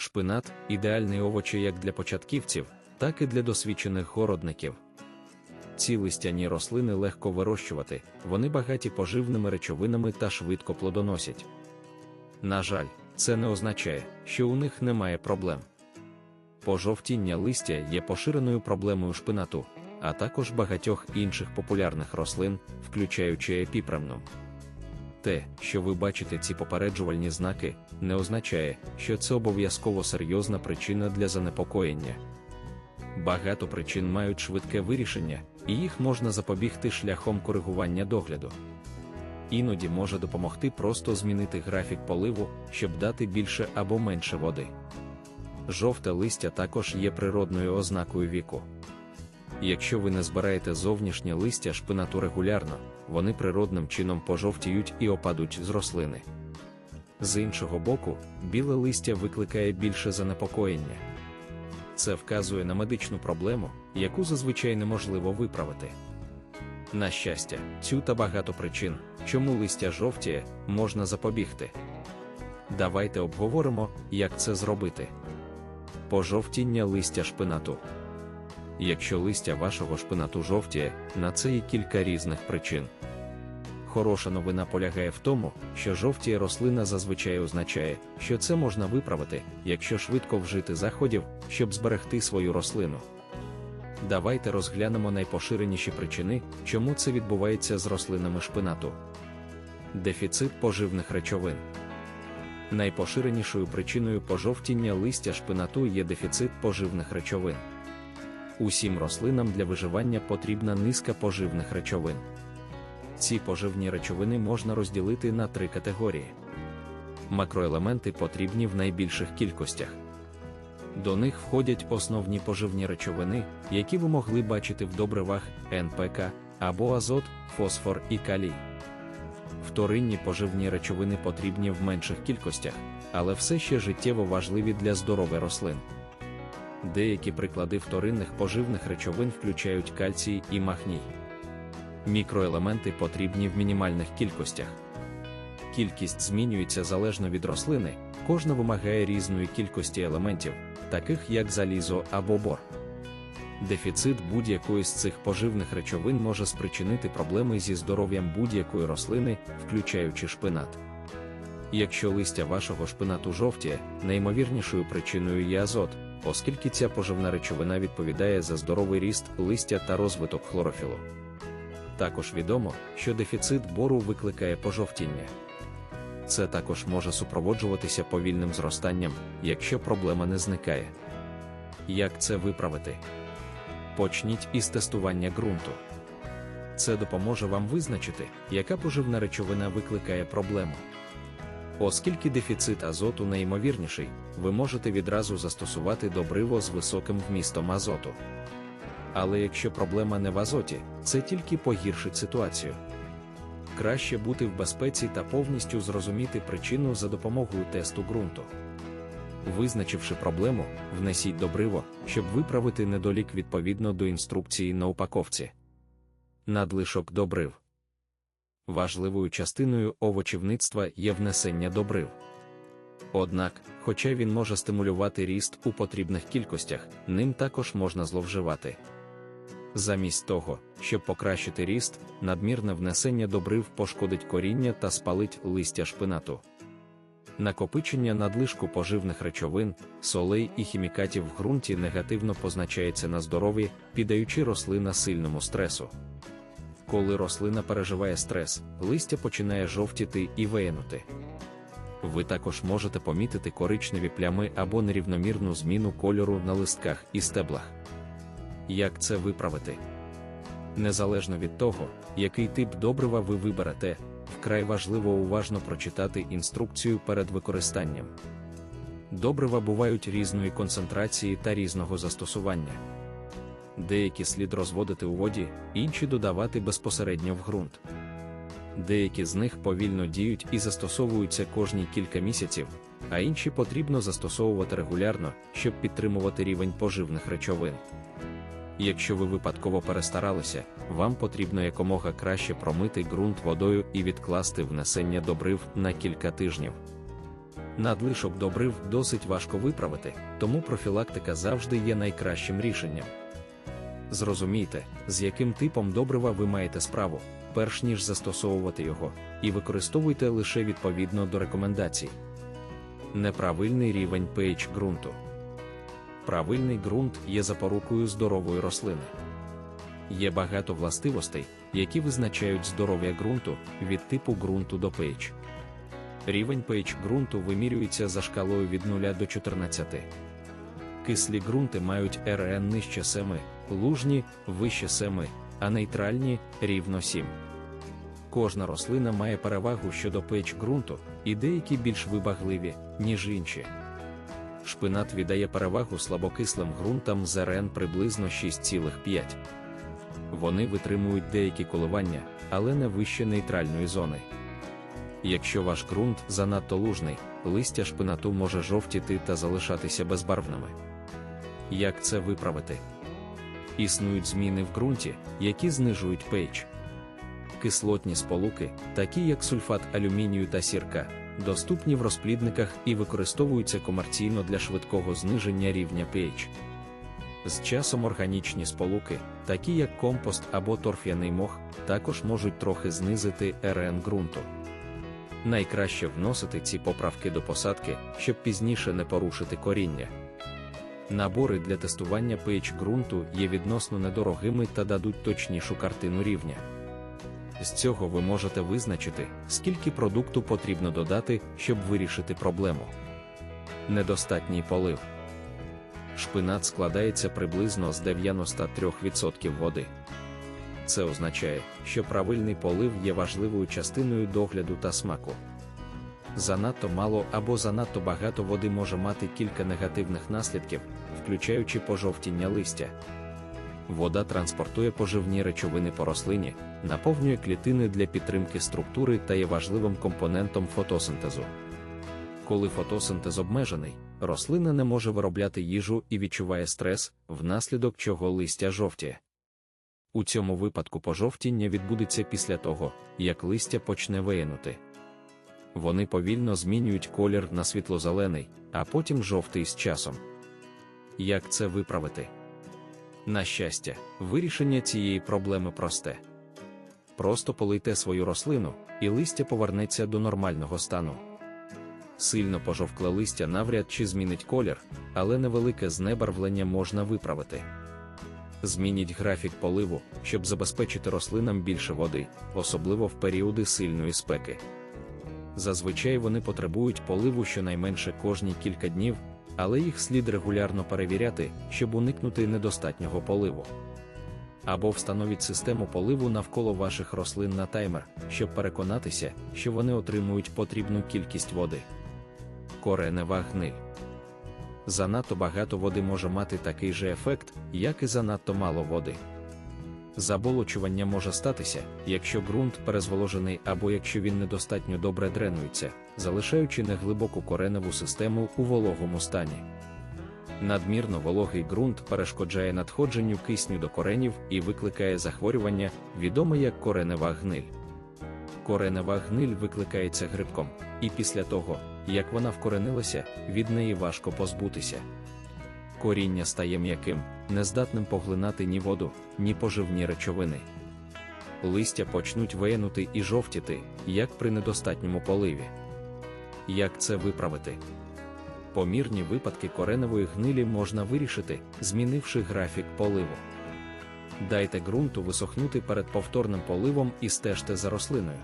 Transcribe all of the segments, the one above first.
Шпинат ідеальний овоч як для початківців, так і для досвідчених городників. Ці листяні рослини легко вирощувати, вони багаті поживними речовинами та швидко плодоносять. На жаль, це не означає, що у них немає проблем. Пожовтіння листя є поширеною проблемою шпинату, а також багатьох інших популярних рослин, включаючи епіпремну. Те, що ви бачите ці попереджувальні знаки, не означає, що це обов'язково серйозна причина для занепокоєння. Багато причин мають швидке вирішення, і їх можна запобігти шляхом коригування догляду. Іноді може допомогти просто змінити графік поливу, щоб дати більше або менше води. Жовте листя також є природною ознакою віку. Якщо ви не збираєте зовнішнє листя шпинату регулярно, вони природним чином пожовтіють і опадуть з рослини. З іншого боку, біле листя викликає більше занепокоєння. Це вказує на медичну проблему, яку зазвичай неможливо виправити. На щастя, цю та багато причин, чому листя жовтіє, можна запобігти. Давайте обговоримо, як це зробити. Пожовтіння листя шпинату. Якщо листя вашого шпинату жовтіє, на це є кілька різних причин. Хороша новина полягає в тому, що жовтіє рослина зазвичай означає, що це можна виправити, якщо швидко вжити заходів, щоб зберегти свою рослину. Давайте розглянемо найпоширеніші причини, чому це відбувається з рослинами шпинату. Дефіцит поживних речовин. Найпоширенішою причиною пожовтіння листя шпинату є дефіцит поживних речовин. Усім рослинам для виживання потрібна низка поживних речовин. Ці поживні речовини можна розділити на три категорії. Макроелементи потрібні в найбільших кількостях. До них входять основні поживні речовини, які ви могли бачити в добривах НПК або азот, фосфор і калій. Вторинні поживні речовини потрібні в менших кількостях, але все ще життєво важливі для здоров'я рослин. Деякі приклади вторинних поживних речовин включають кальцій і магній. Мікроелементи потрібні в мінімальних кількостях. Кількість змінюється залежно від рослини, кожна вимагає різної кількості елементів, таких як залізо або бор. Дефіцит будь-якої з цих поживних речовин може спричинити проблеми зі здоров'ям будь-якої рослини, включаючи шпинат. Якщо листя вашого шпинату жовтіє, найімовірнішою причиною є азот, оскільки ця поживна речовина відповідає за здоровий ріст листя та розвиток хлорофілу. Також відомо, що дефіцит бору викликає пожовтіння. Це також може супроводжуватися повільним зростанням, якщо проблема не зникає. Як це виправити? Почніть із тестування ґрунту. Це допоможе вам визначити, яка поживна речовина викликає проблему. Оскільки дефіцит азоту найімовірніший, ви можете відразу застосувати добриво з високим вмістом азоту. Але якщо проблема не в азоті, це тільки погіршить ситуацію. Краще бути в безпеці та повністю зрозуміти причину за допомогою тесту ґрунту. Визначивши проблему, внесіть добриво, щоб виправити недолік відповідно до інструкції на упаковці. Надлишок добрив. Важливою частиною овочівництва є внесення добрив. Однак, хоча він може стимулювати ріст у потрібних кількостях, ним також можна зловживати. Замість того, щоб покращити ріст, надмірне внесення добрив пошкодить коріння та спалить листя шпинату. Накопичення надлишку поживних речовин, солей і хімікатів в ґрунті негативно позначається на здоров'ї, піддаючи рослина сильному стресу. Коли рослина переживає стрес, листя починає жовтіти і веянути. Ви також можете помітити коричневі плями або нерівномірну зміну кольору на листках і стеблах. Як це виправити? Незалежно від того, який тип добрива ви виберете, вкрай важливо уважно прочитати інструкцію перед використанням. Добрива бувають різної концентрації та різного застосування. Деякі слід розводити у воді, інші додавати безпосередньо в ґрунт. Деякі з них повільно діють і застосовуються кожні кілька місяців, а інші потрібно застосовувати регулярно, щоб підтримувати рівень поживних речовин. Якщо ви випадково перестаралися, вам потрібно якомога краще промити ґрунт водою і відкласти внесення добрив на кілька тижнів. Надлишок добрив досить важко виправити, тому профілактика завжди є найкращим рішенням. Зрозумійте, з яким типом добрива ви маєте справу, перш ніж застосовувати його, і використовуйте лише відповідно до рекомендацій. Неправильний рівень pH ґрунту. Правильний ґрунт є запорукою здорової рослини. Є багато властивостей, які визначають здоров'я ґрунту від типу ґрунту до pH. Рівень pH ґрунту вимірюється за шкалою від 0 до 14. Кислі ґрунти мають РН нижче 7, лужні вище 7, а нейтральні рівно 7. Кожна рослина має перевагу щодо pH ґрунту, і деякі більш вибагливі, ніж інші. Шпинат віддає перевагу слабокислим ґрунтам з РН приблизно 6,5. Вони витримують деякі коливання, але не вище нейтральної зони. Якщо ваш ґрунт занадто лужний, листя шпинату може жовтіти та залишатися безбарвними. Як це виправити? Існують зміни в ґрунті, які знижують pH. Кислотні сполуки, такі як сульфат алюмінію та сірка, доступні в розплідниках і використовуються комерційно для швидкого зниження рівня pH. З часом органічні сполуки, такі як компост або торф'яний мох, також можуть трохи знизити РН ґрунту. Найкраще вносити ці поправки до посадки, щоб пізніше не порушити коріння. Набори для тестування pH ґрунту є відносно недорогими та дадуть точнішу картину рівня. З цього ви можете визначити, скільки продукту потрібно додати, щоб вирішити проблему. Недостатній полив. Шпинат складається приблизно з 93% води. Це означає, що правильний полив є важливою частиною догляду та смаку. Занадто мало або занадто багато води може мати кілька негативних наслідків, включаючи пожовтіння листя. Вода транспортує поживні речовини по рослині, наповнює клітини для підтримки структури та є важливим компонентом фотосинтезу. Коли фотосинтез обмежений, рослина не може виробляти їжу і відчуває стрес, внаслідок чого листя жовтіє. У цьому випадку пожовтіння відбудеться після того, як листя почне виянути. Вони повільно змінюють колір на світло-зелений, а потім жовтий з часом. Як це виправити? На щастя, вирішення цієї проблеми просте. Просто полийте свою рослину, і листя повернеться до нормального стану. Сильно пожовкле листя навряд чи змінить колір, але невелике знебарвлення можна виправити. Змініть графік поливу, щоб забезпечити рослинам більше води, особливо в періоди сильної спеки. Зазвичай вони потребують поливу щонайменше кожні кілька днів, але їх слід регулярно перевіряти, щоб уникнути недостатнього поливу. Або встановіть систему поливу навколо ваших рослин на таймер, щоб переконатися, що вони отримують потрібну кількість води. Коренева гниль. Занадто багато води може мати такий же ефект, як і занадто мало води. Заболочування може статися, якщо ґрунт перезволожений або якщо він недостатньо добре дренується, залишаючи неглибоку кореневу систему у вологому стані. Надмірно вологий ґрунт перешкоджає надходженню кисню до коренів і викликає захворювання, відоме як коренева гниль. Коренева гниль викликається грибком, і після того, як вона вкоренилася, від неї важко позбутися. Коріння стає м'яким, нездатним поглинати ні воду, ні поживні речовини. Листя почнуть виянути і жовтіти, як при недостатньому поливі. Як це виправити? Помірні випадки кореневої гнилі можна вирішити, змінивши графік поливу. Дайте ґрунту висохнути перед повторним поливом і стежте за рослиною.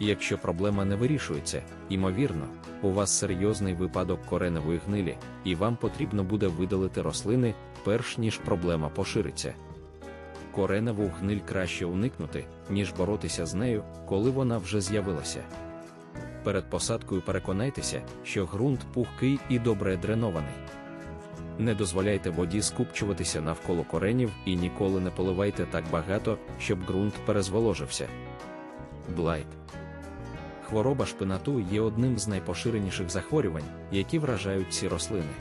Якщо проблема не вирішується, ймовірно, у вас серйозний випадок кореневої гнилі, і вам потрібно буде видалити рослини, перш ніж проблема пошириться. Кореневу гниль краще уникнути, ніж боротися з нею, коли вона вже з'явилася. Перед посадкою переконайтеся, що ґрунт пухкий і добре дренований. Не дозволяйте воді скупчуватися навколо коренів і ніколи не поливайте так багато, щоб ґрунт перезволожився. Блайт Хвороба шпинату є одним з найпоширеніших захворювань, які вражають ці рослини.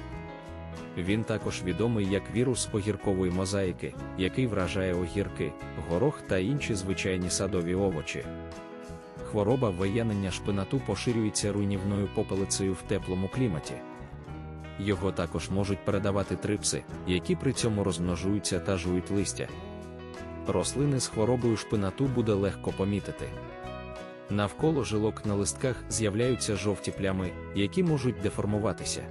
Він також відомий як вірус огіркової мозаїки, який вражає огірки, горох та інші звичайні садові овочі. Хвороба виянення шпинату поширюється руйнівною попелицею в теплому кліматі. Його також можуть передавати трипси, які при цьому розмножуються та жують листя. Рослини з хворобою шпинату буде легко помітити. Навколо жилок на листках з'являються жовті плями, які можуть деформуватися.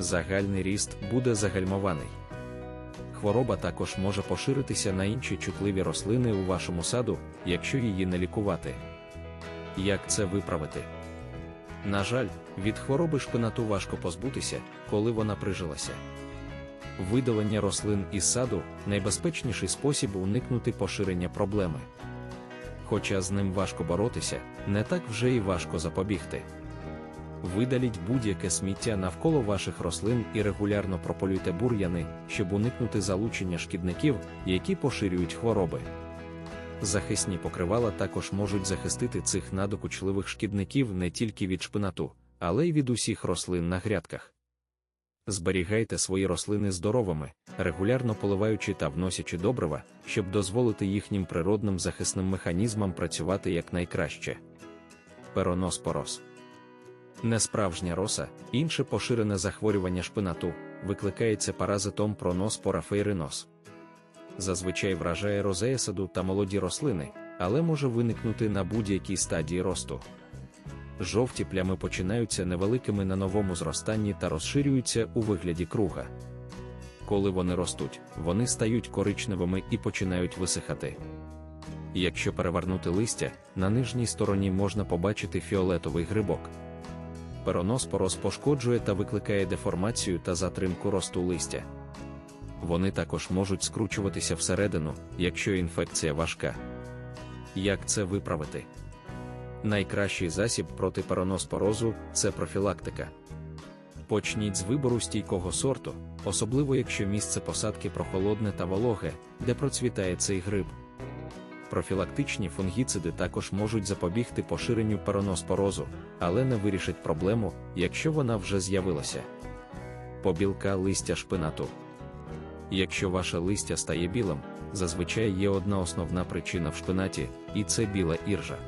Загальний ріст буде загальмований. Хвороба також може поширитися на інші чутливі рослини у вашому саду, якщо її не лікувати. Як це виправити? На жаль, від хвороби шпинату важко позбутися, коли вона прижилася. Видалення рослин із саду найбезпечніший спосіб уникнути поширення проблеми. Хоча з ним важко боротися, не так вже і важко запобігти. Видаліть будь-яке сміття навколо ваших рослин і регулярно прополюйте бур'яни, щоб уникнути залучення шкідників, які поширюють хвороби. Захисні покривала також можуть захистити цих надокучливих шкідників не тільки від шпинату, але й від усіх рослин на грядках. Зберігайте свої рослини здоровими, регулярно поливаючи та вносячи добрива, щоб дозволити їхнім природним захисним механізмам працювати якнайкраще. Пероноспороз Несправжня роса, інше поширене захворювання шпинату, викликається паразитом проноспора фейринос. Зазвичай вражає розея саду та молоді рослини, але може виникнути на будь-якій стадії росту. Жовті плями починаються невеликими на новому зростанні та розширюються у вигляді круга. Коли вони ростуть, вони стають коричневими і починають висихати. Якщо перевернути листя, на нижній стороні можна побачити фіолетовий грибок. Пероноспороз пошкоджує та викликає деформацію та затримку росту листя. Вони також можуть скручуватися всередину, якщо інфекція важка. Як це виправити? Найкращий засіб проти пероноспорозу це профілактика. Почніть з вибору стійкого сорту, особливо якщо місце посадки прохолодне та вологе, де процвітає цей гриб. Профілактичні фунгіциди також можуть запобігти поширенню пероноспорозу, але не вирішать проблему, якщо вона вже з'явилася. Побілка листя шпинату. Якщо ваше листя стає білим, зазвичай є одна основна причина в шпинаті, і це біла іржа.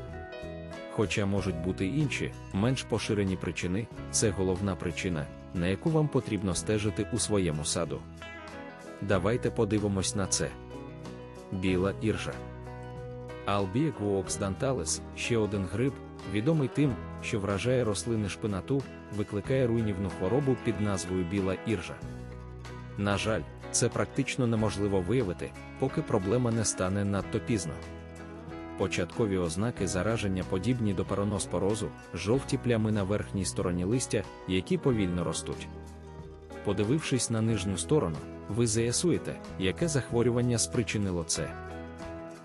Хоча можуть бути інші, менш поширені причини, це головна причина, на яку вам потрібно стежити у своєму саду. Давайте подивимось на це. Біла іржа. Albiaguox dentalis – ще один гриб, відомий тим, що вражає рослини шпинату, викликає руйнівну хворобу під назвою біла іржа. На жаль, це практично неможливо виявити, поки проблема не стане надто пізно. Початкові ознаки зараження подібні до пероноспорозу, жовті плями на верхній стороні листя, які повільно ростуть. Подивившись на нижню сторону, ви заясуєте, яке захворювання спричинило це.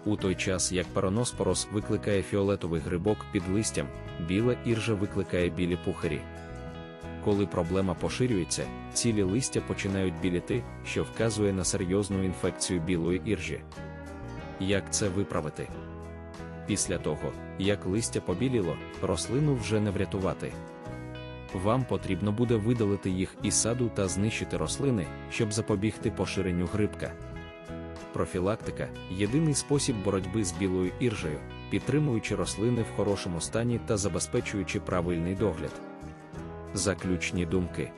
У той час як пероноспороз викликає фіолетовий грибок під листям, біла іржа викликає білі пухарі. Коли проблема поширюється, цілі листя починають біліти, що вказує на серйозну інфекцію білої іржі. Як це виправити? Після того, як листя побіліло, рослину вже не врятувати. Вам потрібно буде видалити їх із саду та знищити рослини, щоб запобігти поширенню грибка. Профілактика єдиний спосіб боротьби з білою іржею, підтримуючи рослини в хорошому стані та забезпечуючи правильний догляд. Заключні думки.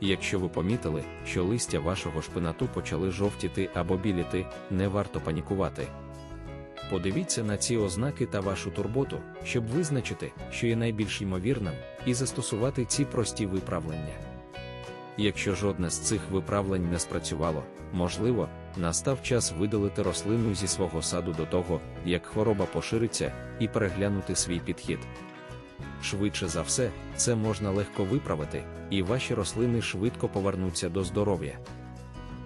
Якщо ви помітили, що листя вашого шпинату почали жовтіти або біліти, не варто панікувати. Подивіться на ці ознаки та вашу турботу, щоб визначити, що є найбільш ймовірним, і застосувати ці прості виправлення. Якщо жодне з цих виправлень не спрацювало, можливо, настав час видалити рослину зі свого саду до того, як хвороба пошириться, і переглянути свій підхід. Швидше за все, це можна легко виправити, і ваші рослини швидко повернуться до здоров'я.